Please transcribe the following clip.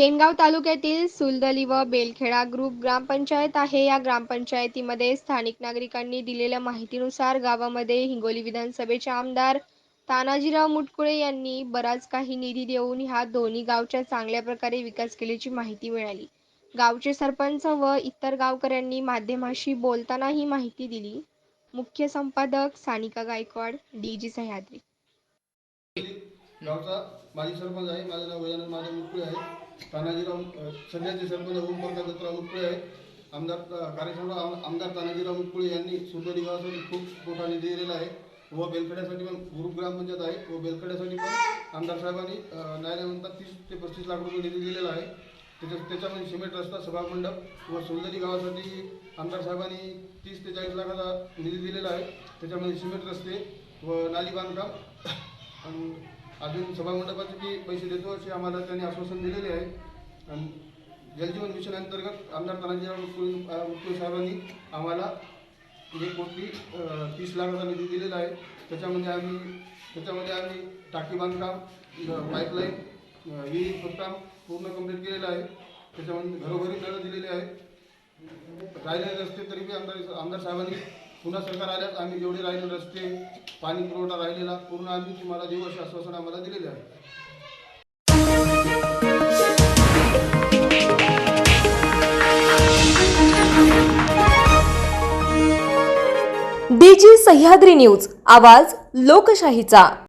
सेनगाव तालुक्यातील सुलदली व बेलखेडा ग्रुप ग्रामपंचायत आहे. या ग्रामपंचायतीमध्ये स्थानिक नागरिकांनी दिलेल्या माहितीनुसार गावामध्ये हिंगोली विधानसभेचे आमदार तानाजीराव मुटकुळे यांनी बराच काही निधी देऊन ह्या दोन्ही गावच्या चांगल्या प्रकारे विकास केल्याची माहिती मिळाली. गावचे सरपंच व इतर गावकऱ्यांनी माध्यमाशी बोलताना ही माहिती दिली. मुख्य संपादक सानिका गायकवाड डी जी सह्याद्री. गावचा माजी सरपंच आहे. माझं नाव गजानन माझा मुटकुळे आहे. तानाजीराव सध्याचे सरपंच ओमप्रकाश दत्तराव मुटकुळे आहे आमदार अ, कार्यक्षम आम- आमदार तानाजीराव मुटकुळे यांनी सुंदर गावासाठी खूप मोठा निधी दिलेला आहे. व बेलखड्यासाठी पण ग्रुप ग्रामपंचायत आहे. व बेलखड्यासाठी पण आमदार साहेबांनी न्यायालयानंतर तीस ते पस्तीस लाख रुपये निधी दिलेला आहे. त्याच्या त्याच्यामध्ये सिमेंट रस्ता सभामंडप व सुंदरी गावासाठी आमदार साहेबांनी तीस ते चाळीस लाखाचा निधी दिलेला आहे. त्याच्यामध्ये सिमेंट रस्ते व नाली बांधकाम आणि अजून सभामंडपाचे बी पैसे देतो असे आम्हाला त्यांनी आश्वासन दिलेले आहे. आणि जलजीवन मिशन अंतर्गत आमदार तानाजी मुटकुळे साहेबांनी आम्हाला एक कोटी तीस लाखाचा निधी दिलेला आहे. त्याच्यामध्ये आम्ही त्याच्यामध्ये आम्ही टाकी बांधकाम पाईपलाईन विहीर खोदकाम पूर्ण कंप्लीट केलेलं आहे. त्याच्यामध्ये घरोघरी नळ दिलेले आहे. राहिले रस्ते तरी बी आमदार आमदार साहेबांनी पुन्हा सरकार आल्यास आम्ही जेवढे राहिले रस्ते पाणी पुरवठा राहिलेला पूर्ण आम्ही तुम्हाला देऊ असे आश्वासन आम्हाला दिलेले आहे. डीजी सह्याद्री न्यूज आवाज लोकशाहीचा.